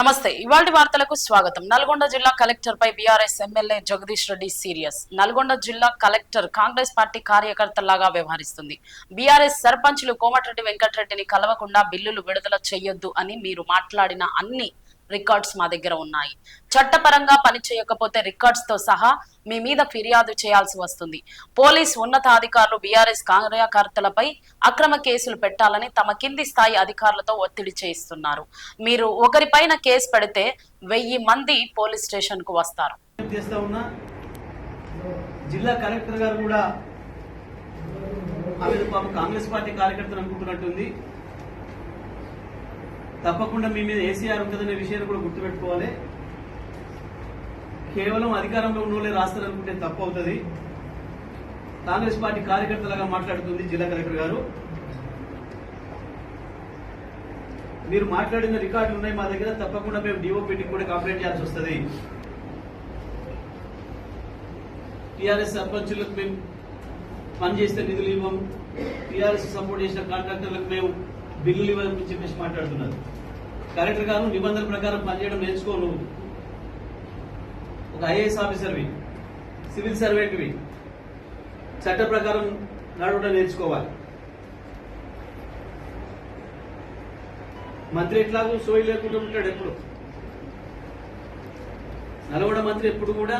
నమస్తే ఇవాళ వార్తలకు స్వాగతం. నల్గొండ జిల్లా కలెక్టర్ పై BRS MLA Jagadish Reddy serious. Nalgonda జిల్లా కలెక్టర్ కాంగ్రెస్ పార్టీ కార్యకర్తలాగా వ్యవహరిస్తుంది. బీఆర్ఎస్ సర్పంచులు కోమటిరెడ్డి వెంకటరెడ్డిని కలవకుండా బిల్లులు విడుదల చేయొద్దు అని మీరు మాట్లాడిన అన్ని రికార్డ్స్ మా దగ్గర ఉన్నాయి. చట్టపరంగా పని చేయకపోతే రికార్డ్స్తో సహా మీ మీద ఫిర్యాదు చేయాల్సి వస్తుంది. పోలీస్ ఉన్నతాధికారులు బీఆర్ఎస్ కార్యకర్తలపై అక్రమ కేసులు పెట్టాలని తమ కింది స్థాయి అధికారులతో ఒత్తిడి చేయిస్తున్నారు. మీరు ఒకరిపైన కేసు పెడితే వెయ్యి మంది పోలీస్ స్టేషన్కు వస్తారు. జిల్లా కలెక్టర్ గారు కూడా కాంగ్రెస్ పార్టీ కార్యకర్తలు అనుకుంటున్నట్టుంది. తప్పకుండా మీ మీద ఏసీఆర్ ఉంటుందనే విషయాన్ని కూడా గుర్తుపెట్టుకోవాలి. కేవలం అధికారంలో ఉన్న వాళ్ళే రాస్తారనుకుంటే తప్పు అవుతుంది కాంగ్రెస్ పార్టీ కార్యకర్తలాగా మాట్లాడుతుంది జిల్లా కలెక్టర్ గారు. మీరు మాట్లాడిన రికార్డులు ఉన్నాయి మా దగ్గర తప్పకుండా మేము డిఓపిటికి కూడా కంప్లైంట్ చేయాల్సి వస్తుంది. టీఆర్ఎస్ సర్పంచులకు మేము పనిచేస్తే నిధులు ఇవ్వం. టీఆర్ఎస్ సపోర్ట్ చేసిన కాంట్రాక్టర్లకు మేము బిల్లులు ఇవ్వని చెప్పేసి మాట్లాడుతున్నారు. కలెక్టర్ గారు నిబంధనల ప్రకారం పనిచేయడం నేర్చుకో నువ్వు ఒక ఐఏఎస్ ఆఫీసర్వి సివిల్ సర్వెంట్వి చట్ట ప్రకారం నడవడం నేర్చుకోవాలి. మంత్రి ఎట్లాగో సోయి లేకుండా ఉంటాడు ఎప్పుడు. నల్గొండ మంత్రి ఎప్పుడు కూడా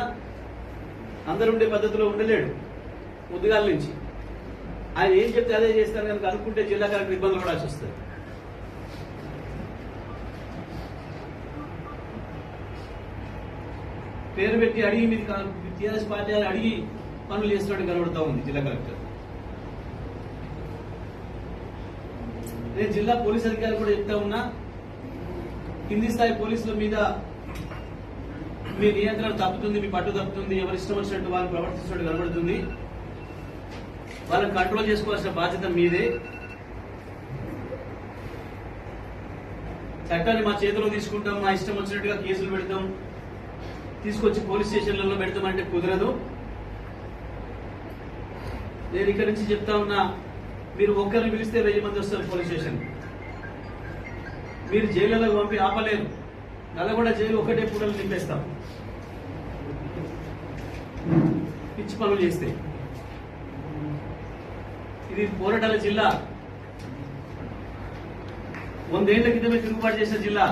అందరుండే పద్ధతిలో ఉండలేడు. ముద్దుగాల నుంచి. ఆయన ఏం చెప్తే అదే చేస్తాను కనుక అనుకుంటే జిల్లా కలెక్టర్ ఇబ్బందులు పడాల్సి వస్తుంది. పేరు పెట్టి అడిగి మీది టీఆర్ఎస్ పార్టీ అని అడిగి పనులు చేస్తున్నట్టు కనబడుతూ ఉంది జిల్లా కలెక్టర్. నేను జిల్లా పోలీస్ అధికారులు కూడా చెప్తా ఉన్నా కింది స్థాయి పోలీసుల మీద మీ నియంత్రణ తప్పుతుంది మీ పట్టు తప్పుతుంది ఎవరి ఇష్టం వచ్చినట్టు వాళ్ళు ప్రవర్తిస్తున్నట్టు కనబడుతుంది. వాళ్ళని కంట్రోల్ చేసుకోవాల్సిన బాధ్యత మీదే. చట్టాన్ని మా చేతిలో తీసుకుంటాం మా ఇష్టం వచ్చినట్టుగా కేసులు పెడతాం. తీసుకొచ్చి పోలీస్ స్టేషన్లలో పెడతామంటే కుదరదు. నేను ఇక్కడి నుంచి చెప్తా ఉన్నా మీరు ఒక్కరిని పిలిస్తే వెయ్యి మంది వస్తారు పోలీస్ స్టేషన్. మీరు జైలులోకి పంపి ఆపలేరు. నల్లగొండ జైలు ఒకటే పూటలు నింపేస్తాం. పిచ్చి పనులు చేస్తే. ఇది పోరాటాల జిల్లా. వందేళ్ళ క్రితమే తిరుగుబాటు చేసిన జిల్లా.